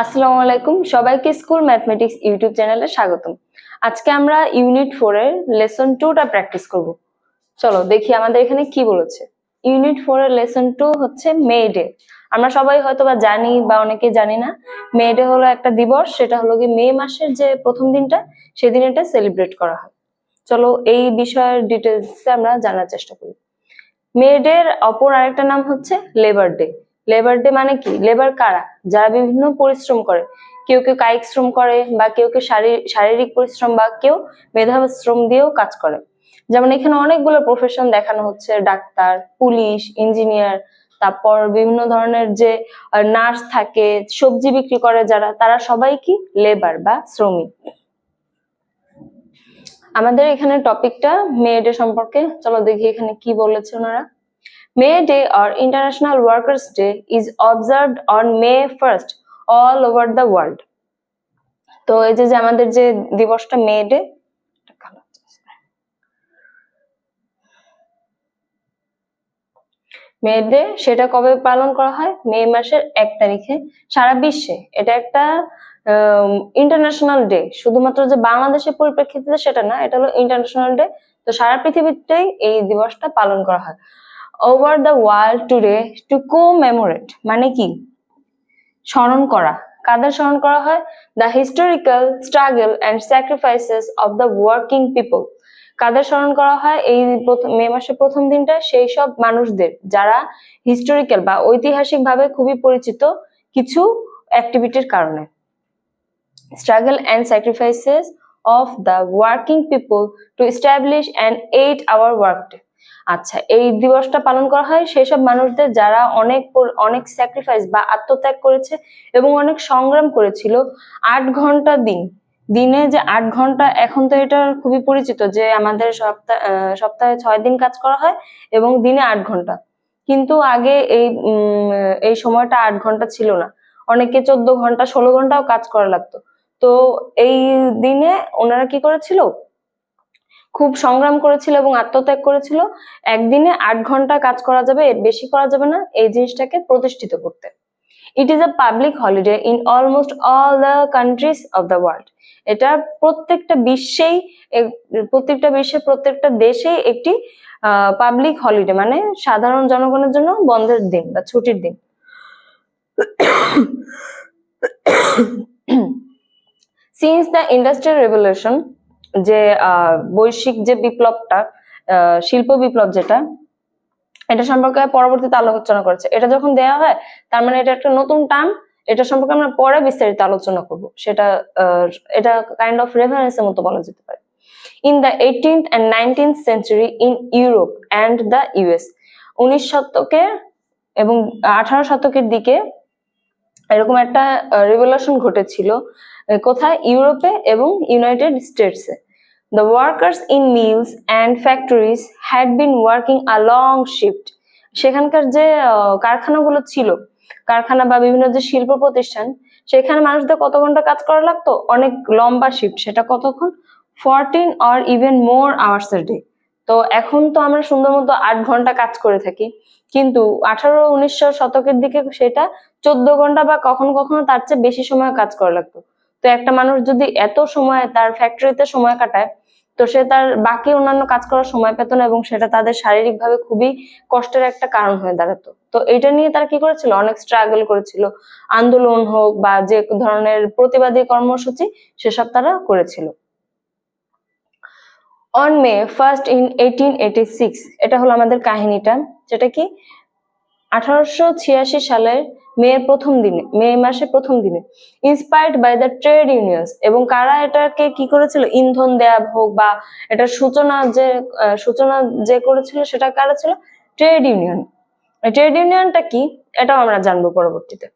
আসসালামু আলাইকুম, সবাইকে স্কুল ম্যাথমেটিক্স ইউটিউব চ্যানেলে স্বাগতম। আজকে আমরা ইউনিট ফোর এর লেসন টুটা প্র্যাকটিস করব। চলো দেখি আমাদের এখানে কি বলেছে। ইউনিট ফোর এর লেসন টু হচ্ছে মে ডে। আমরা সবাই হয়তো বা জানি বা অনেকে জানি না, মে ডে হলো একটা দিবস, সেটা হলো কি মে মাসের যে প্রথম দিনটা, সেদিন এটা সেলিব্রেট করা হয়। চলো এই বিষয়ের ডিটেলস আমরা জানার চেষ্টা করি। মে ডে এর অপর আরেকটা নাম হচ্ছে লেবার ডে লেবার ডে মানে কি? লেবার কারা? যারা বিভিন্ন পরিশ্রম করে। কেউ কেউ কায়িক শ্রম করে বা কেউ কেউ শারী- শারীরিক পরিশ্রম বা কেউ মেধাবী শ্রম দিয়েও কাজ করে। যেমন এখানে অনেকগুলো প্রফেশন দেখানো হচ্ছে। ডাক্তার, পুলিশ ইঞ্জিনিয়ার তারপর বিভিন্ন ধরনের যে নার্স থাকে, সবজি বিক্রি করে যারা, তারা সবাই কি? লেবার বা শ্রমিক। আমাদের এখানে টপিকটা মে ডে সম্পর্কে। চলো দেখি এখানে কি বলেছে ওনারা। May Day or International Workers' Day is observed on May 1st all over the world. তো এই যে আমাদের যে দিবসটা মে ডে মে ডে সেটা কবে পালন করা হয়? মে মাসের এক তারিখে। সারা বিশ্বে এটা একটা ইন্টারন্যাশনাল ডে শুধুমাত্র যে বাংলাদেশের পরিপ্রেক্ষিতে সেটা না, এটা হলো ইন্টারন্যাশনাল ডে তো সারা পৃথিবীতেই এই দিবসটা পালন করা হয়। Over the world today to commemorate মানে কি? স্মরণ করা। কাদের স্মরণ করা হয়? The historical struggle and sacrifices of the working people কাদের স্মরণ করা হয়? এই মে মাসের প্রথম দিনটা সেই সব মানুষদের, যারা হিস্টোরিক্যাল বা ঐতিহাসিক ভাবে খুবই পরিচিত কিছু অ্যাক্টিভিটির কারণে। Struggle and sacrifices of the working people to establish and eight hour work day আচ্ছা এই দিবসটা পালন করা হয় সেসব মানুষদের যারা অনেক অনেক স্যাক্রিফাইস বা আত্মত্যাগ করেছে এবং অনেক সংগ্রাম করেছিল আট ঘণ্টা দিন। দিনে যে আট ঘণ্টা, এখন তো এটা খুবই পরিচিত যে আমাদের সপ্তাহ সপ্তাহে ছয় দিন কাজ করা হয় এবং দিনে আট ঘণ্টা। কিন্তু আগে এই এই সময়টা আট ঘণ্টা ছিল না। অনেকে চোদ্দ ঘণ্টা, ষোলো ঘন্টাও কাজ করা লাগতো। তো এই দিনে ওনারা কি করেছিল? খুব সংগ্রাম করেছিল এবং আত্মত্যাগ করেছিল, একদিনে আট ঘণ্টা কাজ করা যাবে, এর বেশি করা যাবে না, এই জিনিসটাকে প্রতিষ্ঠিত করতে। It is a public holiday in almost all the countries of the world এটা প্রত্যেকটা বিশ্বেই প্রত্যেকটা বিশ্বে প্রত্যেকটা দেশেই একটি পাবলিক হলিডে মানে সাধারণ জনগণের জন্য বন্ধের দিন বা ছুটির দিন। সিন্স দ্য ইন্ডাস্ট্রিয়াল রেভলিউশন যে বৈশ্বিক যে বিপ্লবটা শিল্প বিপ্লব যেটা, এটা সম্পর্কে পরবর্তীতে আলোচনা করেছে। এটা যখন দেয়া হয়, তার মানে এটা একটা নতুন টার্ম এটা সম্পর্কে আমরা পরে বিস্তারিত আলোচনা করব। সেটা এটা কাইন্ড অফ রেফারেন্স এর মতো বলা যেতে পারে। In the eighteenth and nineteenth century in Europe and the US উনিশ শতকে এবং আঠারো শতকের দিকে এরকম একটা রিভলিউশন ঘটেছিল। কোথায়? ইউরোপে এবং United স্টেটসে। The workers in mills and factories had been working a long shift. সেখানকার যে কারখানাগুলো ছিল, কারখানা বা বিভিন্ন যে শিল্প প্রতিষ্ঠান, সেখানে মানুষদের কত ঘণ্টা কাজ করা লাগতো? অনেক লম্বা শিফট সেটা কতক্ষণ? Fourteen or even more hours a day তো এখন তো আমরা সুন্দর মতো আট ঘণ্টা কাজ করে থাকি। কিন্তু আঠারো, উনিশশো শতকের দিকে সেটা চোদ্দ ঘণ্টা বা কখনো কখনো তার চেয়ে বেশি সময় কাজ করা লাগতো। তো একটা মানুষ যদি এত সময় তার ফ্যাক্টরিতে সময় কাটায়, তো সে তার বাকি অন্যান্য কাজ করার সময় পেত না এবং সেটা তাদের শারীরিক ভাবে খুবই কষ্টের একটা কারণ হয়ে দাঁড়াতো। তো এটা নিয়ে তারা কি করেছিল? অনেক স্ট্রাগল করেছিল। আন্দোলন হোক বা যে ধরনের প্রতিবাদী কর্মসূচি, সেসব তারা করেছিল। On May first in eighteen eighty six এটা হলো আমাদের কাহিনীটা। যেটা কি? আঠারোশো ছিয়াশি সালের মের প্রথম দিনে মে মাসের প্রথম দিনে। Inspired by the trade unions এবং কারা এটাকে কি করেছিল? ইন্ধন দেয়া হোক বা এটার সূচনা যে সূচনা যে করেছিল, সেটা কারা ছিল? ট্রেড ইউনিয়ন ট্রেড ইউনিয়নটা কি? এটাও আমরা জানব পরবর্তীতে।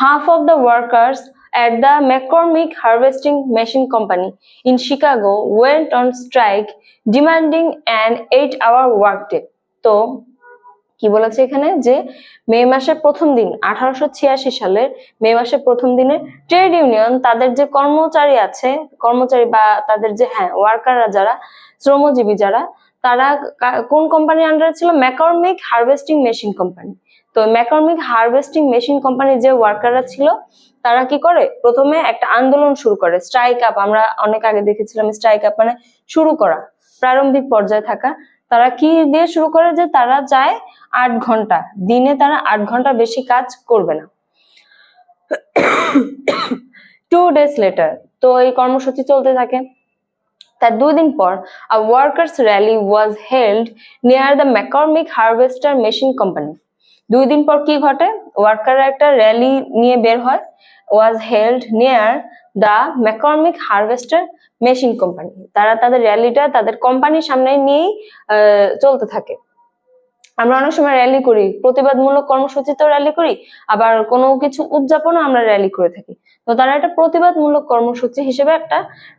Half of the workers at the McCormick Harvesting Machine Company in Chicago went on strike demanding an eight hour workday. তো কি বলেছে এখানে? যে মে মাসের প্রথম দিন, আঠারোশো ছিয়াশি সালের মে মাসের প্রথম দিনে ট্রেড ইউনিয়ন তাদের যে কর্মচারী আছে, কর্মচারী বা তাদের যে হ্যাঁ ওয়ার্কাররা যারা, শ্রমজীবী যারা, তারা কোন কোম্পানির আন্ডারে ছিল? ম্যাকর্মিক হারভেস্টিং মেশিন কোম্পানি তো ম্যাকরমিক হারভেস্টিং মেশিন কোম্পানির যে ওয়ার্কাররা ছিল, তারা কি করে? প্রথমে একটা আন্দোলন শুরু করে স্ট্রাইক আপ আমরা অনেক আগে দেখেছিলাম স্ট্রাইক আপ মানে শুরু করা, প্রারম্ভিক পর্যায়ে থাকা। তারা কি দিয়ে শুরু করে যে তারা চায় আট ঘণ্টা। দিনে তারা আট ঘণ্টা বেশি কাজ করবে না। টু ডেজ লেটার তো এই কর্মসূচি চলতে থাকে। তার দুই দিন পর a workers rally was held near the McCormick harvester machine company দুই দিন পর কি ঘটে? ওয়ার্কাররা একটা র্যালি নিয়ে বের হয়। Was held near the McCormick harvester machine company তারা তাদের র্যালিটা তাদের কোম্পানির সামনে নিয়েই চলতে থাকে। আমরা অনেক সময় র্যালি করি, প্রতিবাদমূলক কর্মসূচিতেও র্যালি করি, আবার কোনো কিছু উদযাপনও আমরা র্যালি করে থাকি। তো তারা একটা প্রতিবাদমূলক কর্মসূচি হিসেবে একটা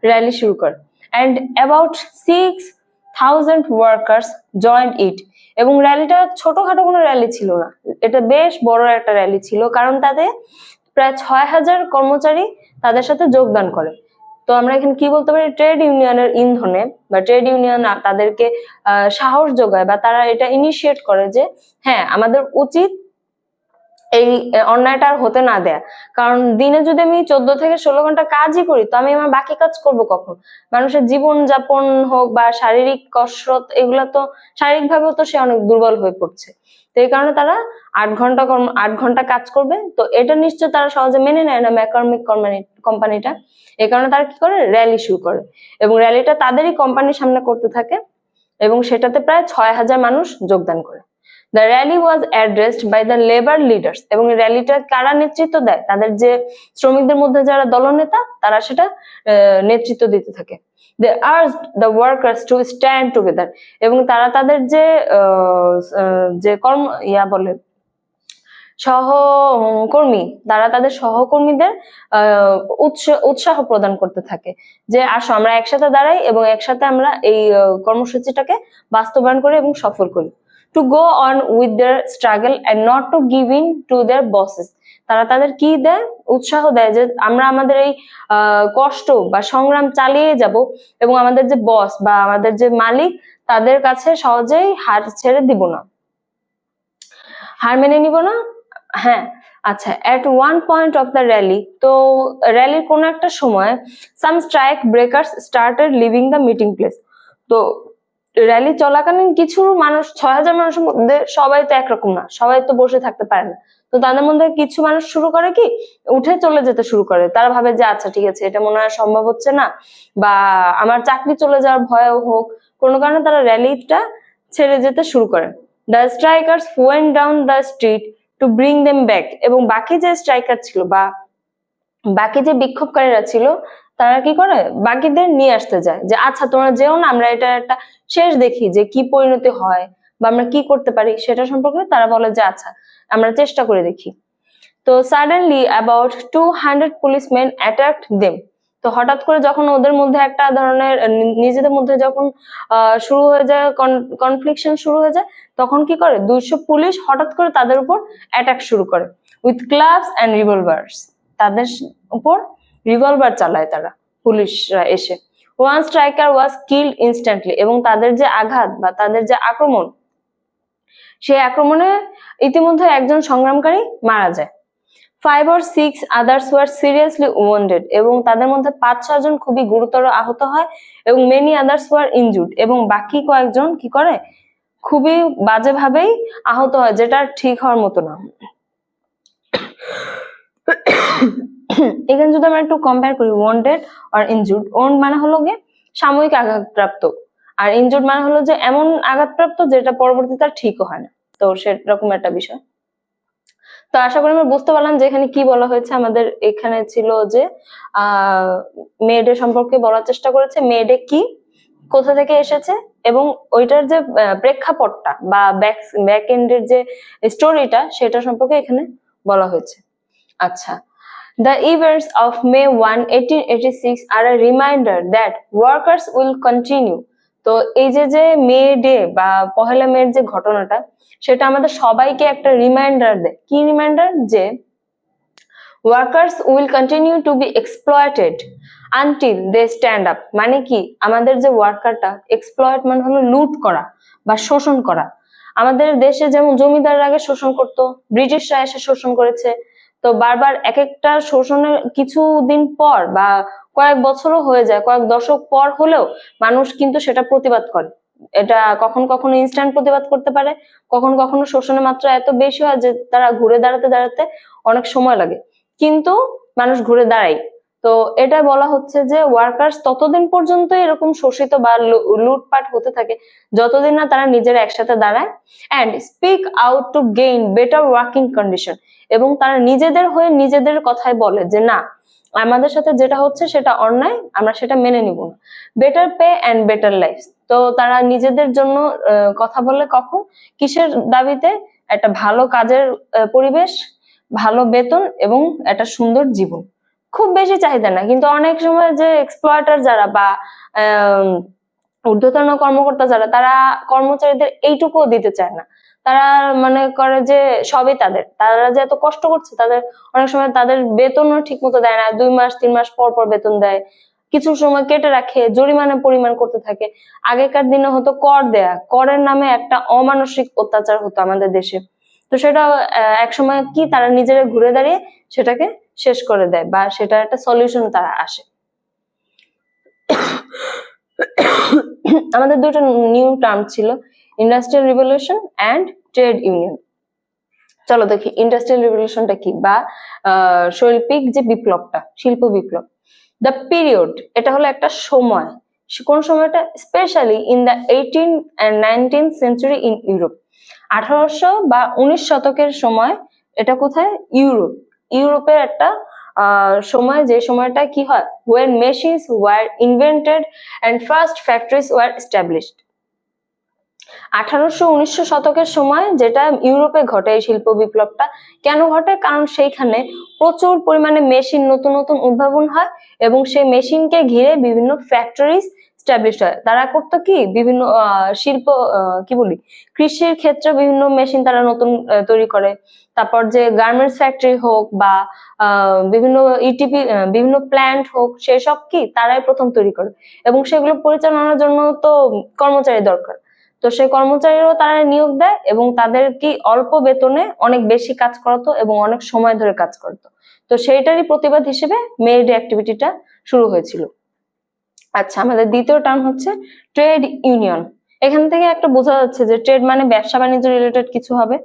র্যালি শুরু করে। And about six thousand workers joined it এবং র্যালিটা ছোটখাটো কোনো র্যালি ছিল না। এটা বেশ বড় একটা র্যালি ছিল, কারণ তাতে প্রায় ছয় হাজার কর্মচারী তাদের সাথে যোগদান করে। তো আমরা এখানে কি বলতে পারি? ট্রেড ইউনিয়নের ইন্ধনে বা ট্রেড ইউনিয়ন তাদেরকে সাহস যোগায় বা তারা এটা ইনিশিয়েট করে যে হ্যাঁ আমাদের উচিত এই অন্যায়টা আর হতে না দেয়া। কারণ দিনে যদি আমি চোদ্দ থেকে ষোলো ঘণ্টা কাজই করি, তো আমি আমার বাকি কাজ করব কখন? মানুষের জীবন যাপন হোক বা শারীরিক কসরত, এগুলা তো শারীরিক ভাবেও তো সে অনেক দুর্বল হয়ে পড়ছে। তো এই কারণে তারা আট ঘণ্টা কর্ম, আট ঘণ্টা কাজ করবে। তো এটা নিশ্চয় তারা সহজে মেনে নেয় না ম্যাকর্মিক কোম্পানিটা। এই কারণে তারা কি করে? র্যালি শুরু করে। এবং র্যালিটা তাদেরই কোম্পানির সামনে করতে থাকে এবং সেটাতে প্রায় ছয় হাজার মানুষ যোগদান করে। The rally was addressed by the labour leaders এবং র্যালিটা কারা নেতৃত্ব দেয়? তাদের যে শ্রমিকদের মধ্যে যারা দলনেতা, তারা সেটা নেতৃত্ব দিতে থাকে। They are the workers to stand together এবং তারা তাদের যে যে কর্ম, ইয়া বলে, সহকর্মী, তারা তাদের সহকর্মীদের উৎসাহ প্রদান করতে থাকে। যে আসো, আমরা একসাথে দাঁড়াই এবং একসাথে আমরা এই কর্মসূচিটাকে বাস্তবায়ন করি এবং সফল করি। To go on with their struggle and not to give in to their bosses তারা তাদের কি দেয়? উৎসাহ দেয় যে আমরা আমাদের এই কষ্ট বা সংগ্রাম চালিয়ে যাব এবং আমাদের যে বস বা আমাদের যে মালিক তাদের কাছে সহজেই হার ছেড়ে দিব না। হার মেনে নিব না? হ্যাঁ আচ্ছা at one point of the rally তো র্যালির কোনো একটা সময় some strike breakers started leaving the meeting place তো র্যালি চলাকালীন কিছু মানুষ, ছয় হাজার মানুষের মধ্যে সবাই তো একরকম না, সবাই তো বসে থাকতে পারে না। তো তাদের মধ্যে কিছু মানুষ শুরু করে কি, উঠে চলে যেতে শুরু করে। তারা ভাবে যে আচ্ছা ঠিক আছে, এটা মনে হয় সম্ভব হচ্ছে না বা আমার চাকরি চলে যাওয়ার ভয় হোক। কোনো কারণে তারা র্যালিটা ছেড়ে যেতে শুরু করে। The strikers went down the street to bring them back এবং বাকি যে স্ট্রাইকার ছিল বা বাকি যে বিক্ষোভকারীরা ছিল তারা কি করে? বাকিদের নিয়ে আসতে যায় যে আচ্ছা তোমরা যেও না, আমরা এটা একটা শেষ দেখি যে, কি পরিণতি হয় বা আমরা কি করতে পারি? সেটা সম্পর্কে তারা বলে যে আচ্ছা আমরা চেষ্টা করে দেখি। তো suddenly about two hundred policeman attack them তো হঠাৎ করে যখন ওদের মধ্যে একটা ধরনের নিজেদের মধ্যে যখন শুরু হয়ে যায় কনফ্লিকশন শুরু হয়ে যায়, তখন কি করে? দুইশো পুলিশ হঠাৎ করে তাদের উপর অ্যাটাক শুরু করে উইথ ক্লাবস অ্যান্ড রিভলভার্স তাদের উপর রিভলভার চালায় তারা, পুলিশরা এসে। One striker was killed instantly এবং তাদের যে আঘাত বা তাদের যে আক্রমণ, সেই আক্রমণে ইতিমধ্যে একজন সংগ্রামকারী মারা যায়। Five or six others were seriously wounded এবং তাদের মধ্যে পাঁচ ছজন খুবই গুরুতর আহত হয় এবং মেনি আদার্স ওয়ার ইনজুড এবং বাকি কয়েকজন কি করে? খুবই বাজেভাবেই আহত হয়, যেটা ঠিক হওয়ার মতো না। এখানে যদি আমরা একটু কম্পেয়ার করি ওয়ান্টেড আর ইনজুড ওন্ড মানে হলো গিয়ে সাময়িক আঘাতপ্রাপ্ত। আর ইনজুড মানে হলো যে এমন আঘাতপ্রাপ্ত যেটা পরবর্তীতে আর ঠিকও হয় না। তো সেরকম একটা বিষয়। তো আশা করি আমরা বুঝতে পারলাম যে এখানে কি বলা হয়েছে। আমাদের এখানে ছিল যে মেয়েদের সম্পর্কে বলার চেষ্টা করেছে মেয়েডে কি, কোথা থেকে এসেছে এবং ওইটার যে প্রেক্ষাপটটা বা ব্যাক ব্যাক এন্ডের যে স্টোরিটা সেটা সম্পর্কে এখানে বলা হয়েছে। আচ্ছা The events of May 1, 1886 are a reminder that workers will continue. তো এই যে যে মে ডে বা পহেলা মের যে ঘটনাটা সেটা আমাদের সবাইকে একটা রিমাইন্ডার দেয়। কি রিমাইন্ডার যে workers will continue to be exploited until they stand up মানে কি? আমাদের যে ওয়ার্কারটা এক্সপ্লয়েট মানে হলো লুট করা বা শোষণ করা। আমাদের দেশে যেমন জমিদাররা আগে শোষণ করতো ব্রিটিশরা এসে শোষণ করেছে তো বারবার এক একটা শোষণের কিছুদিন পর বা কয়েক বছরও হয়ে যায়, কয়েক দশক পর হলেও মানুষ কিন্তু সেটা প্রতিবাদ করে। এটা কখন কখনো ইনস্ট্যান্ট প্রতিবাদ করতে পারে, কখন কখনো শোষণের মাত্রা এত বেশি হয় যে তারা ঘুরে দাঁড়াতে দাঁড়াতে অনেক সময় লাগে। কিন্তু মানুষ ঘুরে দাঁড়ায়। তো এটা বলা হচ্ছে যে ওয়ার্কার্স ততদিন পর্যন্ত এরকম শোষিত বা লুটপাট হতে থাকে, যতদিন না তারা নিজেরা একসাথে দাঁড়ায় and speak out to gain better working condition এবং তারা নিজেদের হয়ে নিজেদের কথাই বলে যে না, আমাদের সাথে যেটা হচ্ছে সেটা অন্যায়, আমরা সেটা মেনে নিব না। Better pay and better life তো তারা নিজেদের জন্য কথা বলে কখন? কিসের দাবিতে? একটা ভালো কাজের পরিবেশ, ভালো বেতন এবং একটা সুন্দর জীবন। খুব বেশি চাহিদা না। কিন্তু অনেক সময় যে এক্সপ্লয়াটার যারা বা ঊর্ধ্বতন কর্মকর্তা যারা, তারা কর্মচারীদের এইটুকুও দিতে চায় না। তারা মনে করে যে সবই তাদের। তারা যে এত কষ্ট করছে, তাদের অনেক সময় তাদের বেতনও ঠিক মতো দেয় না। দুই মাস, তিন মাস পর পর বেতন দেয়। কিছু সময় কেটে রাখে, জরিমানা পরিমাণ করতে থাকে। আগেকার দিনে হতো কর দেয়া। করের নামে একটা অমানসিক অত্যাচার হতো আমাদের দেশে। তো সেটা এক সময় কি তারা নিজেরা ঘুরে দাঁড়িয়ে সেটাকে শেষ করে দেয় বা সেটা একটা সলিউশন তারা আসে। আমাদের দুটো নিউ টার্ম ছিল industrial revolution and trade union চলো দেখি ইন্ডাস্ট্রিয়াল রিভলিউশনটা কি বা শৈল্পিক যে বিপ্লবটা, শিল্প বিপ্লব। দ্য পিরিয়ড এটা হলো একটা সময়। কোন সময়টা? Specially in the eighteen and nineteen century in Europe আঠারোশো বা উনিশ শতকের সময় এটা কোথায়? ইউরোপ ইউরোপের একটা সময়, যে সময়টা কি হয়? When machines were invented and first factories were established আঠারোশো উনিশশো শতকের সময় যেটা ইউরোপে ঘটে এই শিল্প বিপ্লবটা, কেন ঘটে? কারণ সেইখানে প্রচুর পরিমাণে মেশিন নতুন নতুন উদ্ভাবন হয় এবং সেই মেশিনকে ঘিরে বিভিন্ন ফ্যাক্টরিজ স্টাবলিশ হয়। তারা করতো কি? বিভিন্ন শিল্প কি বলি? কৃষির ক্ষেত্রে বিভিন্ন মেশিন তারা নতুন তৈরি করে। তারপর যে গার্মেন্টস ফ্যাক্টরি হোক বা বিভিন্ন ইটিপি বিভিন্ন প্ল্যান্ট হোক সেসব কি? তারাই প্রথম তৈরি করে। এবং সেগুলো পরিচালনার জন্য তো কর্মচারী দরকার। তো সেই কর্মচারীরাও তারা নিয়োগ দেয় এবং তাদের কি অল্প বেতনে অনেক বেশি কাজ করাতো এবং অনেক সময় ধরে কাজ করতো। তো সেইটারই প্রতিবাদ হিসেবে মেরিড অ্যাক্টিভিটিটা শুরু হয়েছিল। আচ্ছা আমাদের দ্বিতীয় টার্ম হচ্ছে ট্রেড ইউনিয়ন এখান থেকে একটা বোঝা যাচ্ছে যে ট্রেড মানে ব্যবসা বাণিজ্য রিলেটেড কিছু হবে।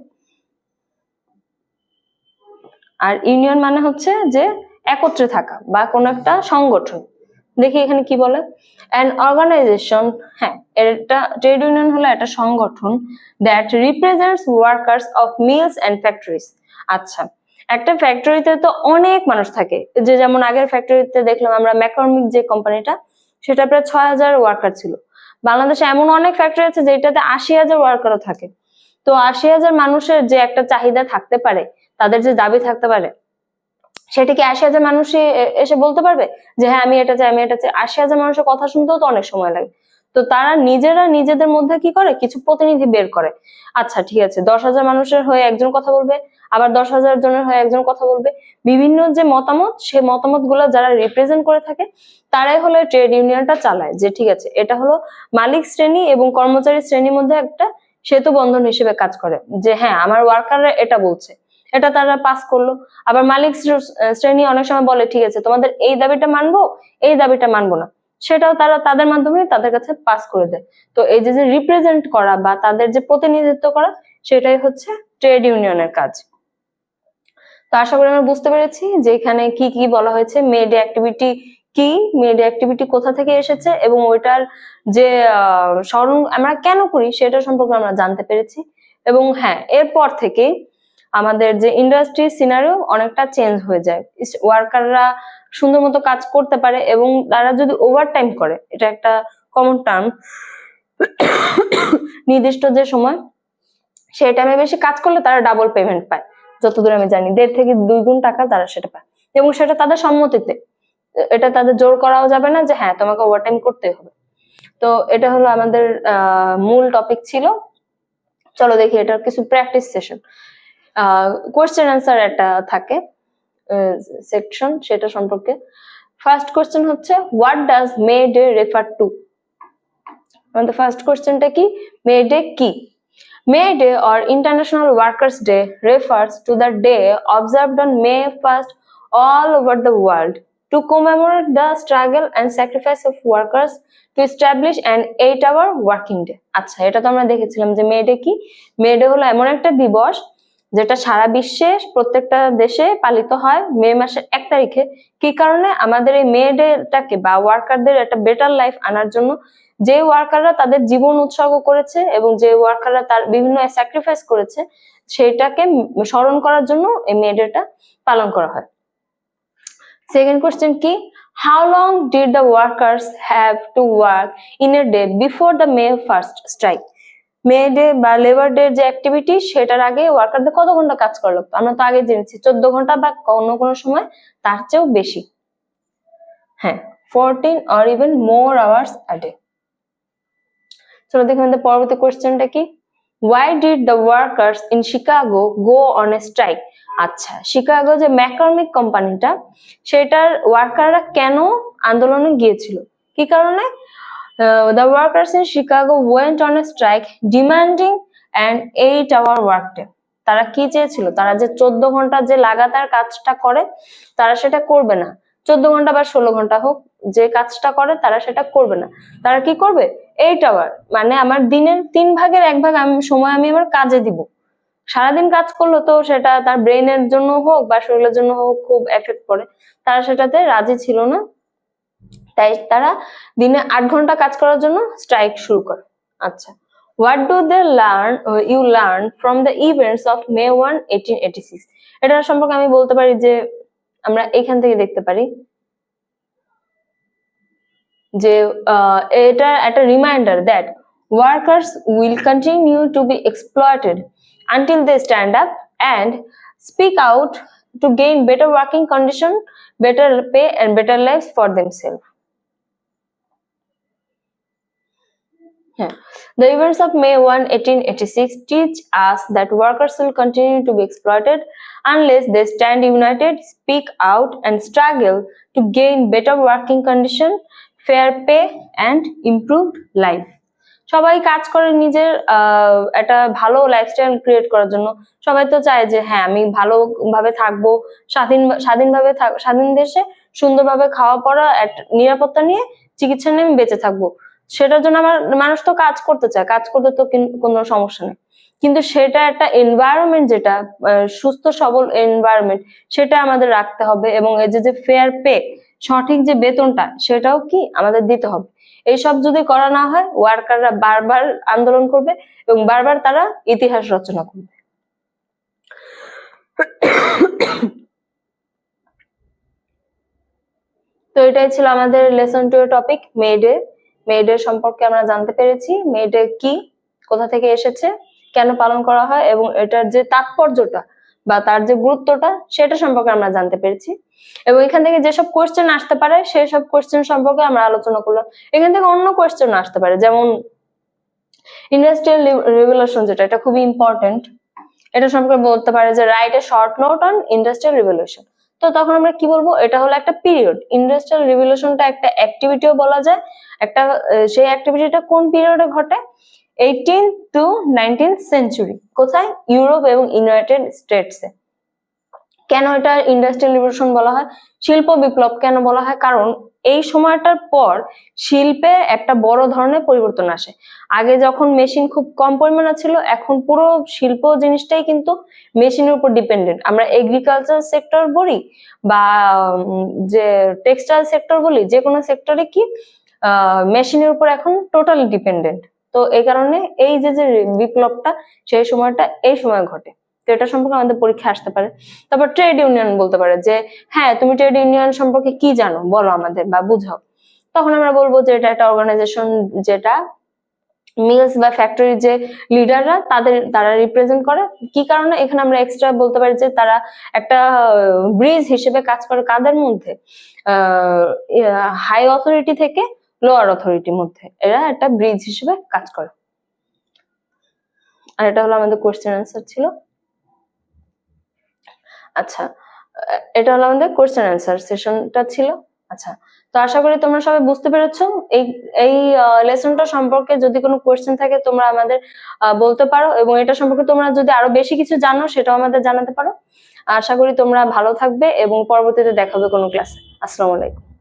আর ইউনিয়ন মানে হচ্ছে যে একত্রে থাকা বা কোনো একটা সংগঠন। দেখি এখানে কি বলে? অ্যান অর্গানাইজেশন হ্যাঁ এটা ট্রেড ইউনিয়ন হলো একটা সংগঠন that represents workers of mills and factories আচ্ছা একটা ফ্যাক্টরিতে তো অনেক মানুষ থাকে। যে যেমন আগের ফ্যাক্টরিতে দেখলাম আমরা ম্যাকরমিক যে কোম্পানিটা সেটা প্রায় ছয় হাজার ওয়ার্কার ছিল। বাংলাদেশে এমন অনেক ফ্যাক্টরি আছে যেটাতে আশি হাজার ওয়ার্কারও থাকে। তো আশি হাজার মানুষের যে একটা চাহিদা থাকতে পারে, তাদের যে দাবি থাকতে পারে, সেটা কি আশি হাজার মানুষই এসে বলতে পারবে যে হ্যাঁ আমি এটা চাই, আমি এটা চাই আশি হাজার মানুষের কথা শুনতেও তো অনেক সময় লাগে। তো তারা নিজেরা নিজেদের মধ্যে কি করে? কিছু প্রতিনিধি বের করে। আচ্ছা ঠিক আছে, দশ হাজার মানুষের হয়ে একজন কথা বলবে, আবার দশ হাজার জনের হয়ে একজন কথা বলবে। বিভিন্ন যে মতামত, সে মতামত যারা রিপ্রেজেন্ট করে থাকে তারাই হলো ট্রেড ইউনিয়নটা চালায়, যে ঠিক আছে, এটা হলো মালিক শ্রেণি এবং কর্মচারী শ্রেণির মধ্যে একটা সেতু বন্ধন হিসেবে কাজ করে, যে হ্যাঁ আমার ওয়ার্কাররা এটা বলছে, এটা তারা পাস করল। আবার মালিক শ্রেণি অনেক সময় বলে, ঠিক আছে, তোমাদের এই দাবিটা মানবো, এই দাবিটা মানবো না। সেটাও তারা তাদের মাধ্যমে তাদের কাছে পাস করে দেয়। তো এই যে যে রিপ্রেজেন্ট করা বা তাদের যে প্রতিনিধিত্ব করা, সেটাই হচ্ছে ট্রেড ইউনিয়নের কাজ। তো আশা করি আমরা বুঝতে পেরেছি যে এখানে কি কি বলা হয়েছে মেড অ্যাক্টিভিটি কি মেড অ্যাক্টিভিটি কোথা থেকে এসেছে এবং ওইটার যে স্মরণ আমরা কেন করি সেটা সম্পর্কে আমরা জানতে পেরেছি। এবং হ্যাঁ এরপর থেকে আমাদের যে ইন্ডাস্ট্রি সিনারিও অনেকটা চেঞ্জ হয়ে যায়। ওয়ার্কাররা সুন্দর মতো কাজ করতে পারে এবং তারা যদি ওভার টাইম করে, এটা একটা কমন টার্ম নির্দিষ্ট যে সময়, সেই টাইমে বেশি কাজ করলে তারা ডাবল পেমেন্ট পায়। যতদূর আমি জানি, দেড় থেকে দুই গুণ টাকা তারা সেটা পায়। এবং সেটা তাদের সম্মতিতে। এটা তাদের জোর করাও যাবে না যে হ্যাঁ তোমাকে ওভারটাইম করতে হবে। তো এটা হলো আমাদের মূল টপিক ছিল। চলো দেখি এটার কিছু প্র্যাকটিস সেশন কোয়েশ্চেন অ্যান্সার একটা থাকে সেকশন সেটা সম্পর্কে। ফার্স্ট কোয়েশ্চেন হচ্ছে what does May Day refer to আমাদের ফার্স্ট কোয়েশ্চেনটা কি? মে ডে কি? May Day or International Workers' Day refers to the day observed on May 1st all over the world to commemorate the struggle and sacrifice of workers to establish an eight hour working day. আচ্ছা এটা তো আমরা দেখেছিলাম যে মে Day কি? May day হলো এমন একটা দিবস যেটা সারা বিশ্বে প্রত্যেকটা দেশে পালিত হয় মে মাসের এক তারিখে। কি কারণে? আমাদের এই মে ডেটাকে বা ওয়ার্কারদের একটা বেটার লাইফ আনার জন্য যে ওয়ার্কাররা তাদের জীবন উৎসর্গ করেছে এবং যে ওয়ার্কাররা তার বিভিন্ন স্যাক্রিফাইস করেছে, সেটাকে স্মরণ করার জন্য এই মে ডেটা পালন করা হয়। সেকেন্ড কোশ্চেন কি? How long did the workers have to work in a day before the May first strike May Day বা লেবার ডে যে অ্যাক্টিভিটি সেটার আগে ওয়ার্কারদের কত ঘণ্টা কাজ করল আমরা তো আগে জেনেছি, চোদ্দ ঘণ্টা বা অন্য কোনো সময় তার চেয়েও বেশি। হ্যাঁ fourteen or even more hours a day চলো দেখি পরবর্তী কোয়েশ্চেনটা কি? Why did the workers in Chicago go on a strike আচ্ছা শিকাগো যে ম্যাকর্মিক কোম্পানিটা, সেটার ওয়ার্কাররা কেন আন্দোলনে গিয়েছিল? কি কারণে? The workers in Chicago went on a strike demanding and eight hour work day তারা কি চেয়েছিল? তারা যে চোদ্দ ঘণ্টা যে লাগাতার কাজটা করে, তারা সেটা করবে না। চোদ্দ ঘণ্টা বা ষোলো ঘণ্টা হোক, যে কাজটা করে, তারা সেটা করবে না। তারা কি করবে? এইট আওয়ার মানে আমার দিনের তিন ভাগের এক ভাগ আমি সময় আমি আমার কাজে দিব। সারাদিন কাজ করল তো সেটা তার ব্রেনের জন্য হোক বা শরীরের জন্য হোক খুব এফেক্ট পড়ে। তারা সেটাতে রাজি ছিল না। তাই তারা দিনে আট ঘণ্টা কাজ করার জন্য স্ট্রাইক শুরু করে। আচ্ছা what do they learn you learn from the events of May one eighteen eighty six এটার সম্পর্কে আমি বলতে পারি যে আমরা এখান থেকে দেখতে পারি যে এটা একটা reminder that workers will continue to be exploited until they stand up and speak out to gain better working conditions, better pay and better lives for themselves. Yeah. The events of May 1, 1886 teach us that workers will continue to be exploited unless they stand united, speak out and struggle to gain better working conditions, fair pay and improved life. সবাই কাজ করে নিজের একটা ভালো lifestyle create করার জন্য। সবাই তো চায় যে হ্যাঁ আমি ভালোভাবে থাকব, স্বাধীন, স্বাধীনভাবে স্বাধীন দেশে সুন্দরভাবে খাওয়া পড়া নিরাপত্তা নিয়ে চিকিৎসা নিয়ে আমি বেঁচে থাকব। সেটার জন্য আমার মানুষ তো কাজ করতে চায়, কাজ করতে তো কিন- সমস্যা নেই। কিন্তু সেটা একটা এনভায়রনমেন্ট যেটা সুস্থ, সবল এনভায়রনমেন্ট সেটা আমাদের রাখতে হবে এবং এই যে ফেয়ার পে সঠিক যে বেতনটা, সেটাও কি আমাদের দিতে হবে। এইসব যদি করা না হয় ওয়ার্কাররা বারবার আন্দোলন করবে এবং বারবার তারা ইতিহাস রচনা করবে। তো এটাই ছিল আমাদের lesson two topic May Day May Day সম্পর্কে আমরা জানতে পেরেছি। মেডে কি, কোথা থেকে এসেছে, কেন পালন করা হয় এবং এটার যে তাৎপর্যটা বা তার যে গুরুত্বটা সেটা সম্পর্কে আমরা জানতে পেরেছি। এবং এখান থেকে যেসব কোয়েশ্চেন আসতে পারে সেই সব কোয়েশ্চেন সম্পর্কে আমরা আলোচনা করলাম। এখান থেকে অন্য কোয়েশ্চেন আসতে পারে, যেমন ইন্ডাস্ট্রিয়াল রিভলিউশন যেটা, এটা খুবই ইম্পর্টেন্ট এটা সম্পর্কে বলতে পারে যে write a short note on industrial revolution তো তখন আমরা কি বলব? এটা হলো একটা পিরিয়ড ইন্ডাস্ট্রিয়াল রিভলিউশনটা একটা অ্যাক্টিভিটিও বলা যায়। একটা সেই অ্যাক্টিভিটিটা কোন পিরিয়ডে ঘটে? এইটিন টু নাইনটিন সেঞ্চুরি কোথায়? ইউরোপ এবং ইউনাইটেড স্টেটসে কেন এটা ইন্ডাস্ট্রিয়াল রিভলিউশন বলা হয়? শিল্প বিপ্লব কেন বলা হয়? কারণ এই সময়টার পর শিল্পে একটা বড় ধরনের পরিবর্তন আসে। আগে যখন মেশিন খুব কম পরিমাণে ছিল, এখন পুরো শিল্প জিনিসটাই কিন্তু মেশিনের উপর ডিপেন্ডেন্ট আমরা এগ্রিকালচার সেক্টর বলি বা যে টেক্সটাইল সেক্টর বলি যে কোনো সেক্টরে কি মেশিনের উপর এখন টোটালি ডিপেন্ডেন্ট তো এই কারণে এই যে যে বিপ্লবটা, সেই সময়টা, এই সময় ঘটে। তো এটা সম্পর্কে আমাদের পরীক্ষা আসতে পারে। তারপর ট্রেড ইউনিয়ন বলতে পারে যে হ্যাঁ তুমি ট্রেড ইউনিয়ন সম্পর্কে কি জানো? বলো আমাদের বা বুঝাও। তখন আমরা বলব যে, এটা একটা অর্গানাইজেশন যেটা মিলস বা ফ্যাক্টরির যে লিডাররা তাদের, তারা রিপ্রেজেন্ট করে। কি কারণে? এখানে আমরা এক্সট্রা বলতে পারি যে, তারা একটা ব্রিজ হিসেবে কাজ করে কাদের মধ্যে? হাই অথরিটি থেকে লোয়ার অথরিটির মধ্যে। এরা একটা ব্রিজ হিসেবে কাজ করে। আর এটা হলো আমাদের কোয়েশ্চেন অ্যান্সার ছিল। আচ্ছা এটা হলো আমাদের কোয়েশ্চেন অ্যান্সার সেশনটা ছিল। আচ্ছা তো আশা করি তোমরা সবাই বুঝতে পেরেছ। এই এই লেসনটা সম্পর্কে যদি কোনো কোয়েশ্চেন থাকে, তোমরা আমাদের বলতে পারো এবং এটা সম্পর্কে তোমরা যদি আরও বেশি কিছু জানো, সেটাও আমাদের জানাতে পারো। আশা করি তোমরা ভালো থাকবে এবং পরবর্তীতে দেখাবে কোনো ক্লাসে আসসালামু আলাইকুম।